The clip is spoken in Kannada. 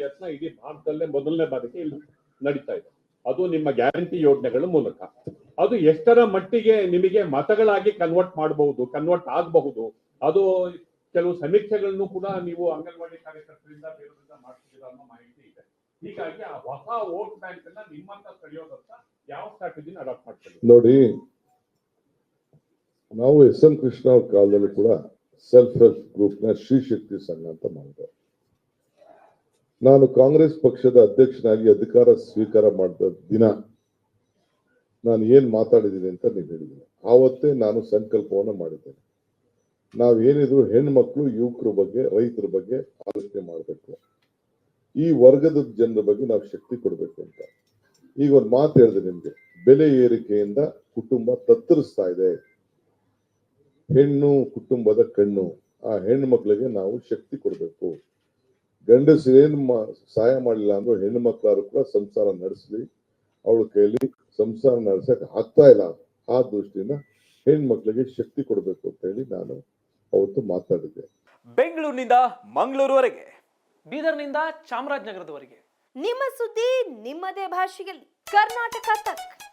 ಪ್ರಯತ್ನ ಇಡೀ ಭಾರತದಲ್ಲೇ ಮೊದಲನೇ ಬಾರಿಗೆ ಇಲ್ಲಿ ನಡೀತಾ ಇದೆ. ಅದು ನಿಮ್ಮ ಗ್ಯಾರಂಟಿ ಯೋಜನೆಗಳ ಮೂಲಕ. ಅದು ಎಷ್ಟರ ಮಟ್ಟಿಗೆ ನಿಮಗೆ ಮತಗಳಾಗಿ ಕನ್ವರ್ಟ್ ಮಾಡಬಹುದು ಕನ್ವರ್ಟ್ ಆಗಬಹುದು, ಅದು ಕೆಲವು ಸಮೀಕ್ಷೆಗಳನ್ನು ಕೂಡ ನೀವು ಅಂಗನವಾಡಿ ಕಾರ್ಯಕರ್ತರಿಂದ, ಬೇರೆಯವರಿಂದ ಮಾಡ್ತಿದ್ದೀರಾ ಅನ್ನೋ ಮಾಹಿತಿ ಇದೆ. ಹೀಗಾಗಿ ಆ ಹೊಸ ವೋಟ್ ಬ್ಯಾಂಕ್ ಅನ್ನ ನಿಮ್ಮಂತ ಕಳೆಯೋದಂತ ಯಾವ ಸ್ಟ್ರಾಟಜಿನ ಅಡಾಪ್ಟ್ ಮಾಡ್ತೀವಿ ನೋಡಿ, ನಾವು ಎಸ್ ಎಂ ಕೃಷ್ಣ ಅವ್ರ ಕಾಲದಲ್ಲಿ ಕೂಡ ಸೆಲ್ಫ್ ಹೆಲ್ಪ್ ಗ್ರೂಪ್ನ ಶ್ರೀ ಶಕ್ತಿ ಸಂಘ ಅಂತ ಮಾಡಿದೆ ನಾನು ಕಾಂಗ್ರೆಸ್ ಪಕ್ಷದ ಅಧ್ಯಕ್ಷನಾಗಿ ಅಧಿಕಾರ ಸ್ವೀಕಾರ ಮಾಡಿದ ದಿನ ನಾನು ಏನ್ ಮಾತಾಡಿದ್ದೀನಿ ಅಂತ ನೀವು ಹೇಳಿದ್ದೀನಿ ಆವತ್ತೇ ನಾನು ಸಂಕಲ್ಪವನ್ನು ಮಾಡಿದ್ದೇನೆ. ನಾವು ಏನಿದ್ರು ಹೆಣ್ಮಕ್ಳು, ಯುವಕರ ಬಗ್ಗೆ, ರೈತರ ಬಗ್ಗೆ ಆಲೋಚನೆ ಮಾಡಬೇಕು. ಈ ವರ್ಗದ ಜನರ ಬಗ್ಗೆ ನಾವು ಶಕ್ತಿ ಕೊಡಬೇಕು ಅಂತ. ಈಗ ಒಂದು ಮಾತು ಹೇಳಿದೆ ನಿಮ್ಗೆ. ಬೆಲೆ ಏರಿಕೆಯಿಂದ ಕುಟುಂಬ ತತ್ತರಿಸ್ತಾ ಇದೆ. ಹೆಣ್ಣು ಕುಟುಂಬದ ಕಣ್ಣು. ಆ ಹೆಣ್ಣು ಮಕ್ಕಳಿಗೆ ನಾವು ಶಕ್ತಿ ಕೊಡಬೇಕು. ಗಂಡಸರು ಏನ್ ಮಾ- ಸಹಾಯ ಮಾಡಲಿಲ್ಲ ಅಂದ್ರೂ ಹೆಣ್ಣು ಮಕ್ಕಳಾದ್ರು ಕೂಡ ಸಂಸಾರ ನಡೆಸಲಿ. ಅವಳ ಕೈಯಲ್ಲಿ ಸಂಸಾರ ನಡೆಸಕ್ಕೆ ಆಗ್ತಾ ಇಲ್ಲ. ಆ ದೃಷ್ಟಿಯಿಂದ ಹೆಣ್ಮಕ್ಳಿಗೆ ಶಕ್ತಿ ಕೊಡಬೇಕು ಅಂತ ಹೇಳಿ ನಾನು ಅವತ್ತು ಮಾತಾಡಿದ್ದೆ. ಬೆಂಗಳೂರಿನಿಂದ ಮಂಗಳೂರುವರೆಗೆ ಬೀದರ್ನಿಂದ ಚಾಮರಾಜನಗರದವರೆಗೆ. ನಿಮ್ಮ ಸುದ್ದಿ ನಿಮ್ಮದೇ ಭಾಷೆಯಲ್ಲಿ. ಕರ್ನಾಟಕ ತಕ್.